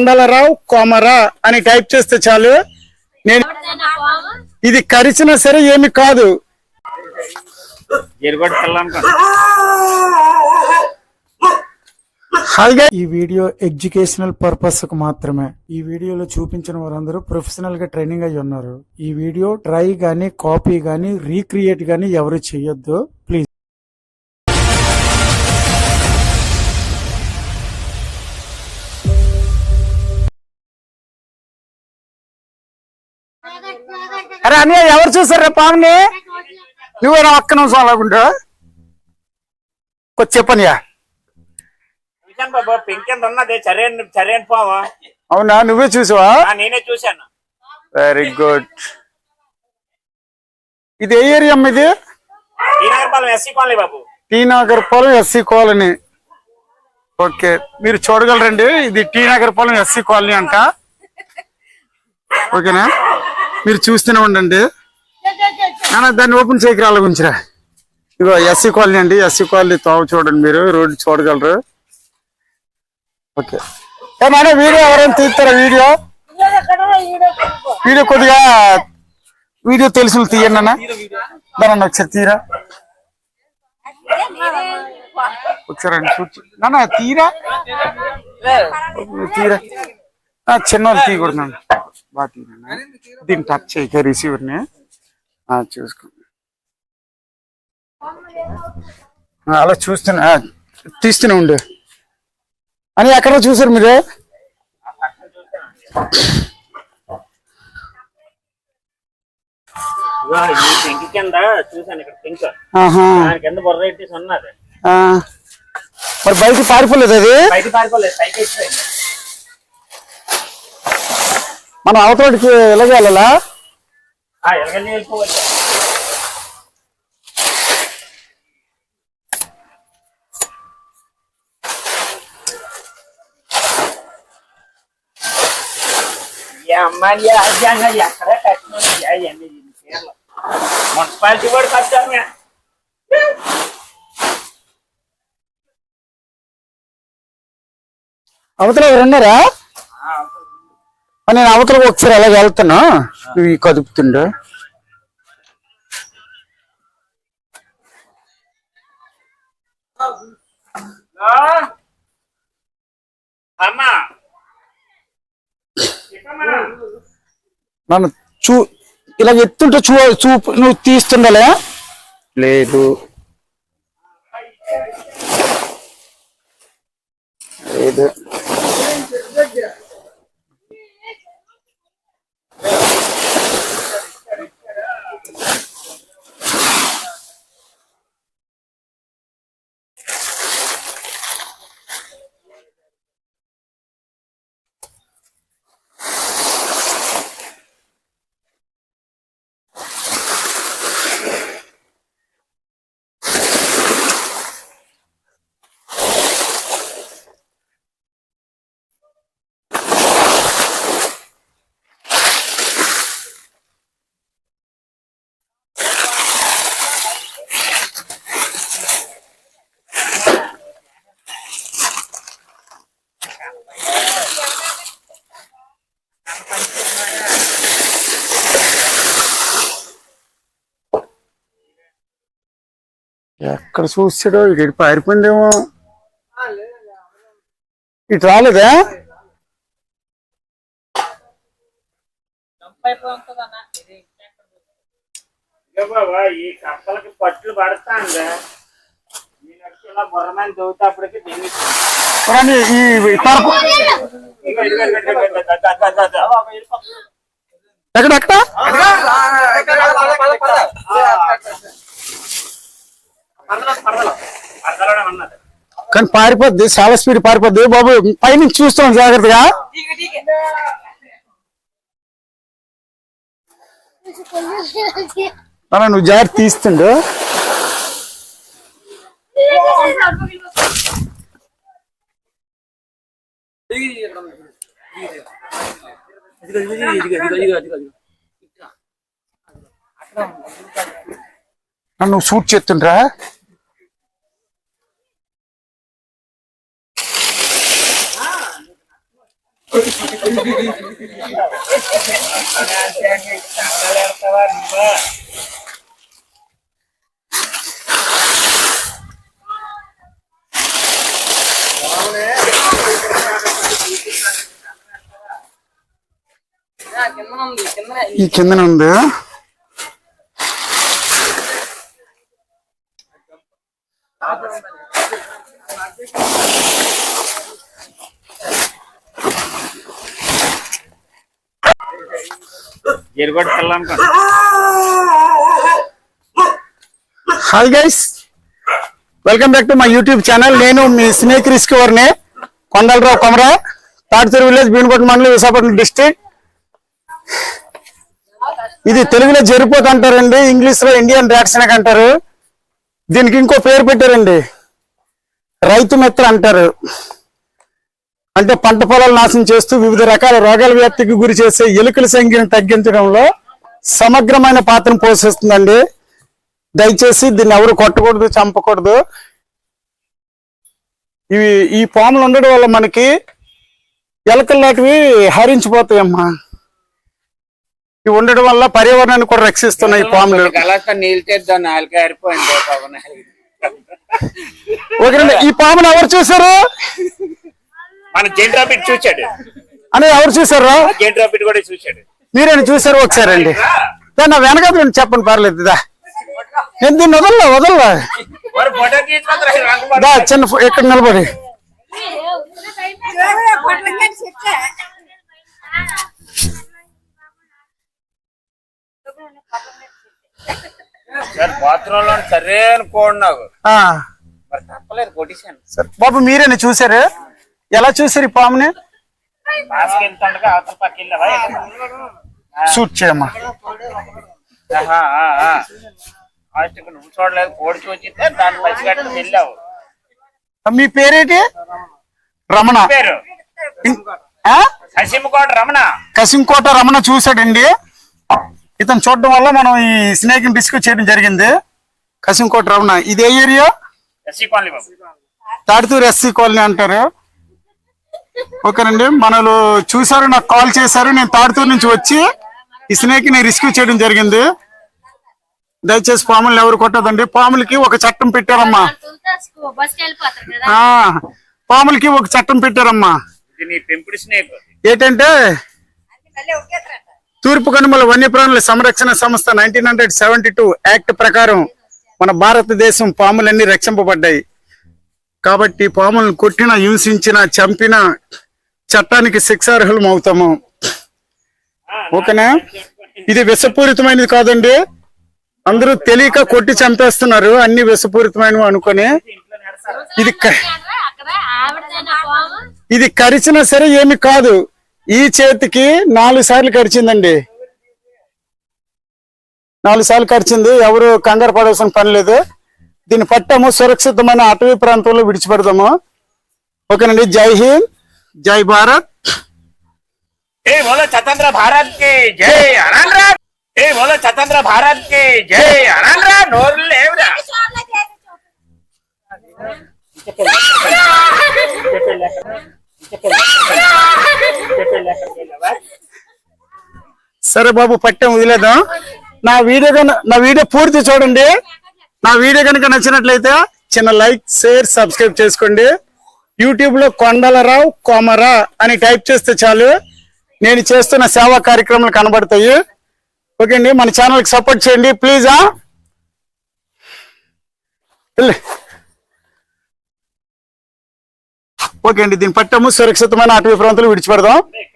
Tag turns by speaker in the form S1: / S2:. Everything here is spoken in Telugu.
S1: మండలరావు కోమరా అని టైప్ చేస్తే చాలు. నేను ఇది కరిచినా సరే ఏమి కాదు.
S2: ఈ వీడియో ఎడ్యుకేషనల్ పర్పస్కు మాత్రమే. ఈ వీడియోలో చూపించిన వారందరూ ప్రొఫెషనల్గా ట్రైనింగ్ అయి ఉన్నారు. ఈ వీడియో ట్రై గానీ కాపీ గానీ రీక్రియేట్ గానీ ఎవరు చేయొద్దు. ప్లీజ్
S1: అన్నయ్య ఎవరు చూసారా పాముని? నువ్వేనా ఒక్క నిమిషం అలాగుంటా కొంచెం చెప్పనియా అవునా? నువ్వే చూసావా?
S3: నేనే చూశాను.
S1: వెరీ గుడ్ ఇది ఏ ఏరియా అమ్మ ఇది?
S3: ఈ నగరపాలెం ఎస్సీ కాలనీ బాబు.
S1: T Nagarpalem SC colony. Okay. మీరు చూడగలరండి. ఇది టీ నగర్పాలెం ఎస్సీ కాలనీ అంట. ఓకేనా? మీరు చూస్తూనే ఉండండి. నాన్న దాన్ని ఓపెన్ చేయకి రాళ్ళ గురించిరా ఇగో ఎస్సీ కాలనీ అండి. ఎస్సీ కాలనీ తోవ చూడండి మీరు రోడ్డు చూడగలరు. ఓకే. మేడం వీడియో ఎవరైనా తీస్తారా వీడియో? వీడియో కొద్దిగా వీడియో తెలుసు తీయండి అన్న దాన్ని ఒకసారి తీరా. ఒకసారి నాన్న తీరా? తీరా. ఆ, చిన్నవాళ్ళు తీయకూడదు తీరా దీన్ని టచ్ చేయక రిసీవర్ని చూసుకో ఆ, అలా చూస్తున్నా. తీస్తూనే ఉండు. అని ఎక్కడ చూసారు మీరు. మరి బయట పారిపోలేదు అది? మనం అవతలకి ఇలాగే వెళ్ళాలా
S3: ఆ, ఎలాగని వెళ్ళిపోవచ్చు ఈ అమ్మాయి రాజ్యాంగం ఎక్కడ కట్టినది అవన్నీ చీరలు మున్సిపాలిటీ కూడా కట్టాను
S1: అవతల ఎవరు ఉన్నారా మరి నేను అవతలకు ఒకసారి అలాగే వెళ్తాను ఇవి కదుపుతుండే. నన్ను చూ ఇలా ఎత్తుంటే చూ చూపు నువ్వు తీస్తుండాలే? లేదు. లేదు. ఎక్కడ చూస్తాడో? ఇటు పారిపోయిందేమో. ఇటు రాలేదా?
S3: ఈ కప్పలకి.
S1: ఎక్కడ ఎక్కడ? కానీ పారిపోద్ది చాలా స్పీడ్ పారిపోద్ది. బాబు పైనుంచి చూస్తాం జాగ్రత్తగా. నువ్వు జాగ్రత్త తీస్తుండు. నన్ను షూట్ చేస్తుండ్రా. ఈ కిందన ఉంది
S3: ఎరుగొట్టు పిల్ల అనుకోండి
S1: hi guys welcome back to my YouTube channel నేను మీ స్నేక్ రిస్కవర్ని కొండలరావు కొమరా తాటితూరు విలేజ్ భీమకోట మండలం విశాఖపట్నం డిస్ట్రిక్ట్. ఇది తెలుగులో జరిపోతు అంటారండి ఇంగ్లీష్లో ఇండియన్ ర్యాట్ అంటారు. దీనికి ఇంకో పేరు పెట్టారండి రైతు మిత్ర అంటారు. అంటే పంట పొలాలు నాశనం చేస్తూ వివిధ రకాల రోగాల వ్యాప్తికి గురి చేసే ఎలుకల సంఖ్యను తగ్గించడంలో సమగ్రమైన పాత్రను పోషిస్తుందండి. దయచేసి దీన్ని ఎవరు కొట్టకూడదు చంపకూడదు. ఇవి ఈ పాములు ఉండడం వల్ల మనకి ఎలకలు లాంటివి హరించిపోతాయమ్మా. ఇవి ఉండడం వల్ల పర్యావరణాన్ని కూడా రక్షిస్తున్నాయి ఈ పాములు. ఓకేనండి ఈ పామును ఎవరు చూసారు
S3: మన
S1: అని ఎవరు చూసారు
S3: రాపిడ్ కూడా
S1: మీరేనా చూసారు? ఒకసారి అండి దాన్ని వెనక చెప్పండి పర్లేదు దా. నేను దీన్ని వదల్లా వదల్లా?
S3: మరి ఫోటో తీసుకుంటారా ఈ రంగు
S1: దా చిన్న ఇక్కడ నిలబడి.
S3: సార్ బాత్రూమ్లో సరే అనుకోండి నాకు.
S1: ఆ,
S3: మరి తప్పలేదు కొట్టేశాను.
S1: సరే. బాబు మీరేనా చూసారు? ఎలా చూసారు ఈ పాముని? షూట్ చేయమ్మా.
S3: ఆహా, ఆ, ఆ. లాస్ట్కి నువ్వు చూడలేదు కోడి చూచితే దాన్ని పసిగట్టు వెళ్ళావు.
S1: మీ పేరేంటి? రమణ.
S3: పేరు?
S1: ఆ?
S3: హసిమకోట రమణ.
S1: కసింకోట రమణ చూశాడండి. ఇతను చూడడం వల్ల మనం ఈ స్నేక్ డిస్క్ చేయడం జరిగింది. కసింకోట రమణ ఇది ఏ
S3: area? SC colony
S1: Tadituru SC colony అంటారు. ఓకేనండి. మనలు చూసారు నాకు కాల్ చేశారు. నేను తాడితూరు నుంచి వచ్చి ఈ స్నేక్ని రెస్క్యూ చేయడం జరిగింది. దయచేసి పాములు ఎవరు కొట్టదండి పాములకి ఒక చట్టం పెట్టారమ్మా. పాములకి ఒక చట్టం పెట్టారమ్మా. ఏంటంటే తూర్పు కనుమల వన్యప్రాణుల సంరక్షణ సంస్థ nineteen hundred seventy two act ప్రకారం మన భారతదేశం పాములన్నీ రక్షింపబడ్డాయి. కాబట్టి పాములను కొట్టిన హింసించిన చంపిన చట్టానికి శిక్షార్హులం అవుతాము. ఓకేనా? ఇది విషపూరితమైనది కాదండి. అందరూ తెలియక కొట్టి చంపేస్తున్నారు. అన్ని విషపూరితమైనవి అనుకొని. ఇది ఇది కరిచినా సరే ఏమి కాదు. ఈ చేతికి నాలుగు సార్లు కరిచిందండి. నాలుగు సార్లు కరిచింది. ఎవరు కంగారు పడాల్సిన పని లేదు. దీన్ని పట్టాము సురక్షితమైన అటవీ ప్రాంతంలో విడిచిపెడదాము. ఓకేనండి జై హింద్. జై భారత్.
S3: ఏ బోలో స్వతంత్ర భారత్కి జై అనంతరా ఏ బోలో స్వతంత్ర భారత్కి జై అనంతరా నోరు లేవురా.
S1: సరే బాబు పట్టాం వదిలేద్దాం. నా వీడియో నా వీడియో పూర్తి చూడండి. నా వీడియో కనుక నచ్చినట్లయితే చిన్న లైక్ షేర్ సబ్స్క్రైబ్ చేసుకోండి. యూట్యూబ్లో కొండలరావు కోమరా అని టైప్ చేస్తే చాలు. నేను చేస్తున్న సేవా కార్యక్రమాలు కనబడతాయి. ఓకే అండి మన ఛానల్కి సపోర్ట్ చేయండి ప్లీజా ఓకే అండి దీన్ని పట్టము సురక్షితమైన అటవీ ప్రాంతాలు విడిచిపెడదాం.